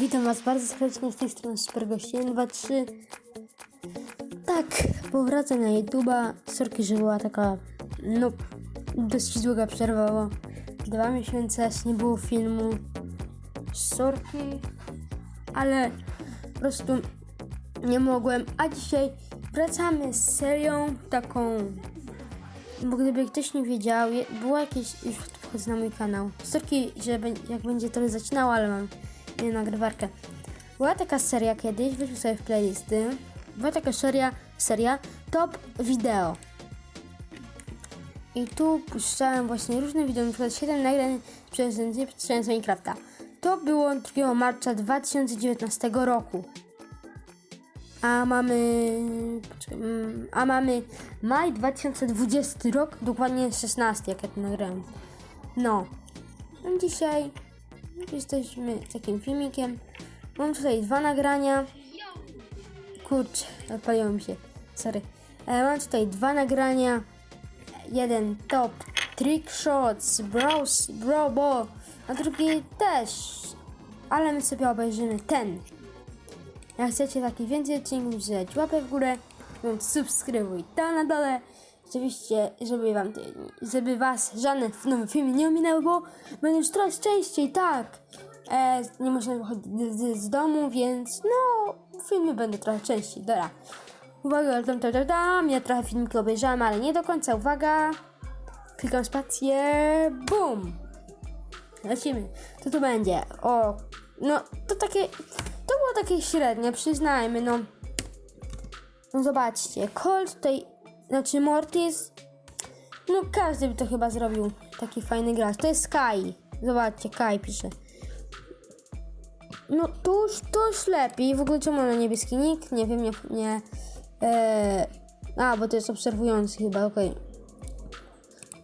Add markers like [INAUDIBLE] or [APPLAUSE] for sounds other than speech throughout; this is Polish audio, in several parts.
Witam Was bardzo serdecznie z tej strony Super Gości 123. Tak, powracam na YouTube'a. Sorki, że była taka, no, dość długa przerwa, bo dwa miesiące aż nie było filmu. Sorki, ale po prostu nie mogłem. A dzisiaj wracamy z serią taką, bo gdyby ktoś nie wiedział, było jakieś, już wchodzę na mój kanał. Sorki, że jak będzie to zaczynało, ale mam nagrywarkę. Była taka seria kiedyś, weźmy sobie w playlisty. Była taka seria, seria Top Video. I tu puszczałem właśnie różne wideo, na przykład 7 nagrań przez przez Minecrafta. To było 2 marca 2019 roku. A mamy. mm, A mamy maj 2020 rok, dokładnie 16, jak ja to nagrałem. No. No Dzisiaj jesteśmy takim filmikiem. Mam tutaj dwa nagrania. Kurczę, odpaliło mi się. Sorry. E, mam tutaj dwa nagrania. Jeden top trick shots, bros, bro ball, a drugi też. Ale my sobie obejrzymy ten. Jak chcecie takich więcej odcinków, dać łapę w górę, bądź subskrybuj tam na dole. Oczywiście, żeby wam, te- żeby was żadne nowe filmy nie ominęły, bo będą już coraz częściej, tak. E, nie można wychodzić z, z domu, więc no, filmy będą trochę częściej, dobra. Uwaga, tam, tam, tam, tam. Ja trochę filmiki obejrzałem, ale nie do końca, uwaga. Klikam spację, BUM! Lecimy. Co tu będzie? O, no to takie, to było takie średnie, przyznajmy, no. No zobaczcie, Colt tutaj, znaczy Mortis, no każdy by to chyba zrobił, taki fajny gracz. To jest Sky, zobaczcie, Kai pisze. No to już, lepiej, w ogóle czemu na niebieski nick? Nie wiem, nie, nie, e, a, bo to jest obserwujący chyba, okej.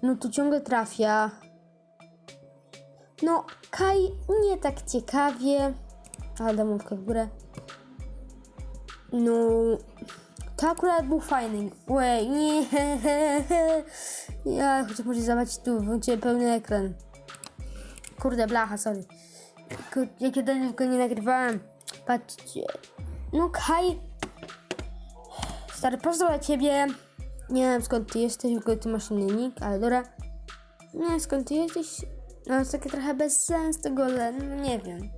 No tu ciągle trafia. No, Kai nie tak ciekawie. A, damówkę w górę. No, to akurat był fajny. Łej, nie. [LAUGHS] Ja chcę może zobaczyć tu, włączyłem pełny ekran. Kurde, blacha, sorry. Kurde, jakie dawno nie nagrywałem. Patrzcie. No, Kai. Stary, pozdro dla ciebie. Nie wiem skąd ty jesteś, w ogóle ty masz inny nick, ale dobra. Nie wiem skąd ty jesteś. No jest takie trochę bez sens tego, ale no nie wiem.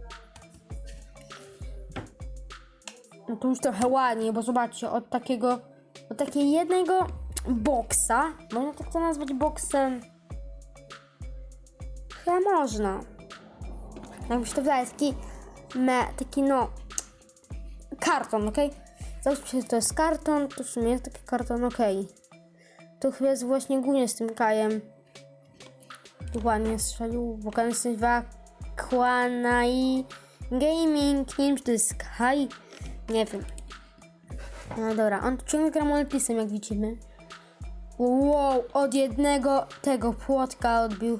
No to już trochę ładnie, bo zobaczcie, od takiego, od takiego jednego boksa, można tak to nazwać boksem? Chyba można. Jak mi się to wydaje, taki, me, taki no, karton, okej? Załóżmy, że to jest karton, to w sumie jest taki karton, okej. To chyba jest właśnie głównie z tym kajem. Ładnie strzelił, bo się nazywa Kwanai Gaming, nie wiem czy to jest Kai, nie wiem. No dobra, on ciągle gra multisem, jak widzimy. Wow, od jednego tego płotka odbił.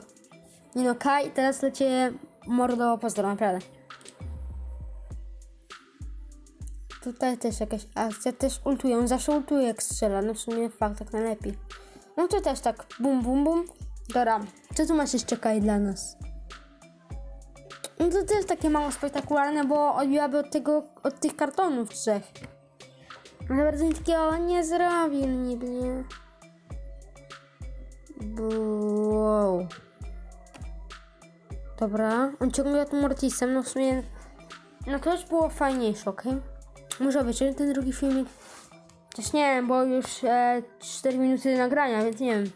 Nie no, Kai, teraz lecie mordo pozdro, naprawdę. Tutaj też jakaś akcja, też ultuje, on zawsze ultuje jak strzela, no w sumie fakt tak najlepiej. No to też tak, bum, bum, bum. Dobra, co tu masz jeszcze Kai dla nas? No to też takie mało spektakularne, bo odbiłaby od tego, od tych kartonów trzech. Ale bardzo nic takiego nie zrobił niby, nie? Wow. Dobra, on ciągle tym Mortisem, no w sumie... No to już było fajniejsze, okej? Może obejrzymy ten drugi filmik? Też nie wiem, bo już e, 4 minuty nagrania, więc nie wiem.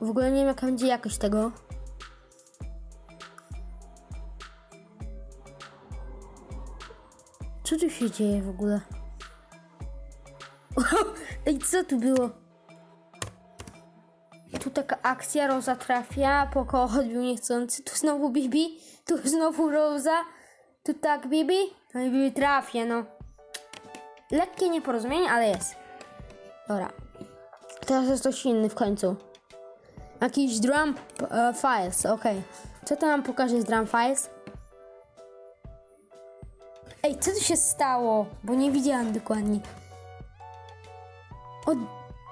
W ogóle nie wiem jaka będzie jakość tego. Się dzieje w ogóle? Ej, co tu było? Tu taka akcja, Roza trafia, Poko odbił niechcący, tu znowu Bibi, tu znowu Roza, tu tak Bibi, no i Bibi trafia, no. Lekkie nieporozumienie, ale jest. Dobra. Teraz jest coś inny w końcu. Jakiś drum e, files, okej. Co to nam pokaże z drum files? Ej, co tu się stało? Bo nie widziałam dokładnie. O,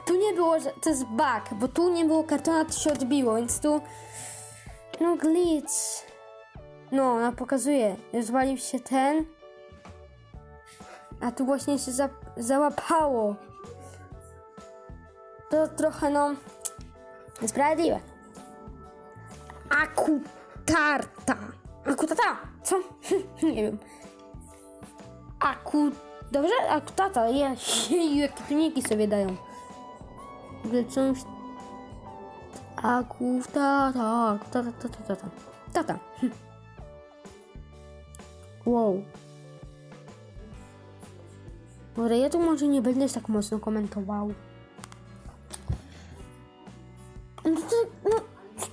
tu nie było, to jest bug, bo tu nie było kartona, to się odbiło, więc tu... No glitch. No, ona pokazuje. Zwalił się ten. A tu właśnie się za, załapało. To trochę no. Niesprawiedliwe. Akutarta. Akutata. Co? [LAUGHS] Nie wiem. Aku... Dobrze? Akutata. Ja, [LAUGHS] jakie tuniki sobie dają. Coś... Akutata. Tata, tata, tata. Tata. Hm. Wow. Dobra, ja tu może nie będę tak mocno komentował. No, to, no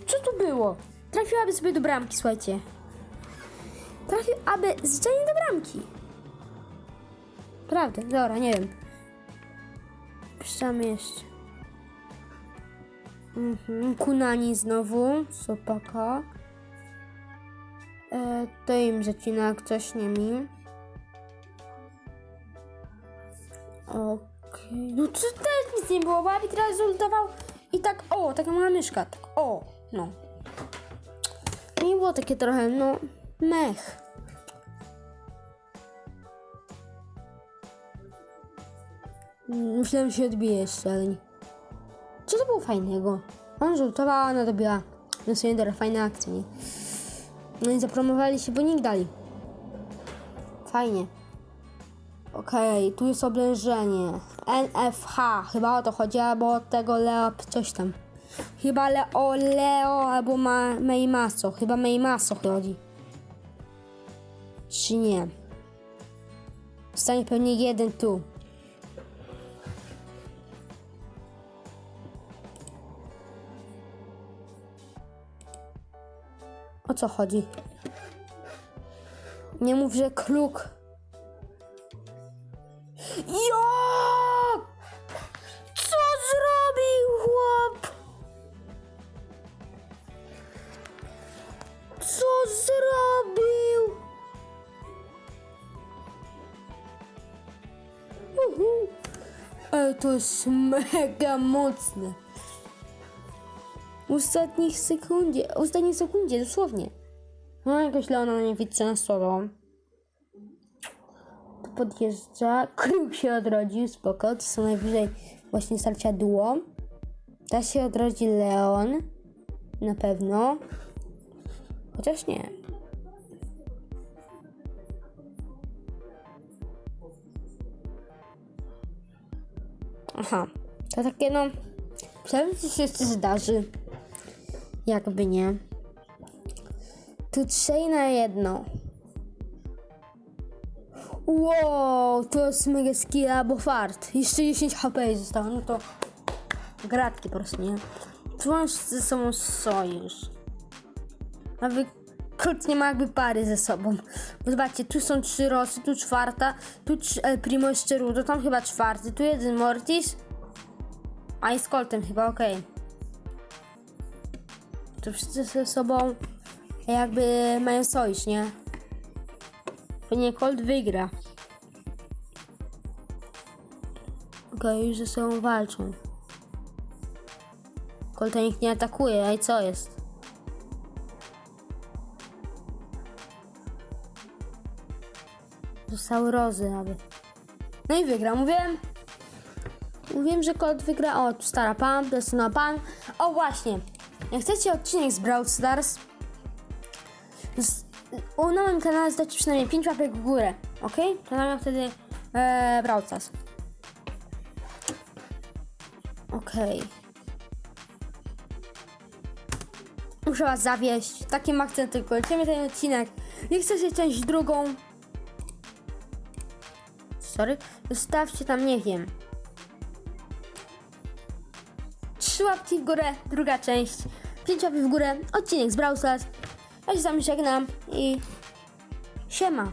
co tu było? Trafiłaby sobie do bramki, słuchajcie. Trafił, aby zwyczajnie do bramki. Prawda, dobra, nie wiem. Puszczamy jeszcze. Mhm, Kunani znowu, Sopaka. E, to im zacina jak coś, nie mi. Okej, no to też nic nie było, bo Abi teraz zultował i tak, o, taka mała myszka, tak, o, no. Nie było takie trochę, no, mech. Myślałem, się odbije jeszcze, ale nie. Co to było fajnego? On żółtował, ona dobiła. No sobie dobra, fajne akcje, nie? No i zapromowali się, bo nikt dali. Fajnie. Okej, tu jest oblężenie. NFH, chyba o to chodzi, albo od tego Leo coś tam. Chyba Leo, Leo albo Ma, Meimaso. Chyba Meimaso chodzi. Czy nie? Stanie pewnie jeden tu. O co chodzi? Nie mów, że kluk. Jo! Co zrobił chłop? Co zrobił? Uhu. Ej, to jest mega mocne. Ostatnich sekundzie, ostatniej sekundzie, dosłownie. No jakoś Leona na nie widzę stolą. Tu podjeżdża, [LAUGHS] kruk się odrodził, spoko, to są najwyżej właśnie starcia duo. Ta się odrodzi Leon, na pewno. Chociaż nie. Aha, to takie no, że się jeszcze zdarzy. Jakby nie. Tu trzej na jedno. Wow, to jest mega skill albo fart. Jeszcze 10 HP zostało, no to gratki po prostu, nie? Masz ze sobą sojusz. A wy kurt nie ma jakby pary ze sobą. Bo zobaczcie, tu są trzy Rosy, tu czwarta, tu trzy El Primo jeszcze Rudo, tam chyba czwarty, tu jeden Mortis, a i z Coltem chyba, okej. To wszyscy ze sobą jakby mają sojusz, nie? Pewnie Colt wygra. Okej, już ze sobą walczą. Colta nikt nie atakuje, a i co jest? Zostały rozy aby. No i wygra, mówiłem. Mówiłem, że Colt wygra. O, stara pan, to pan. O właśnie, jak chcecie odcinek z Brawl Stars, z, u, na moim kanale zdać przynajmniej 5 łapek w górę, ok? To nagram wtedy e, Brawl Stars. Okej. Muszę was zawieść. Takim akcentem kończymy ten odcinek. Jak chcecie część drugą, sorry, zostawcie tam, nie wiem, trzy łapki w górę, druga część, łapek w górę, odcinek z Brawl Stars. Ja się z wami żegnam i siema.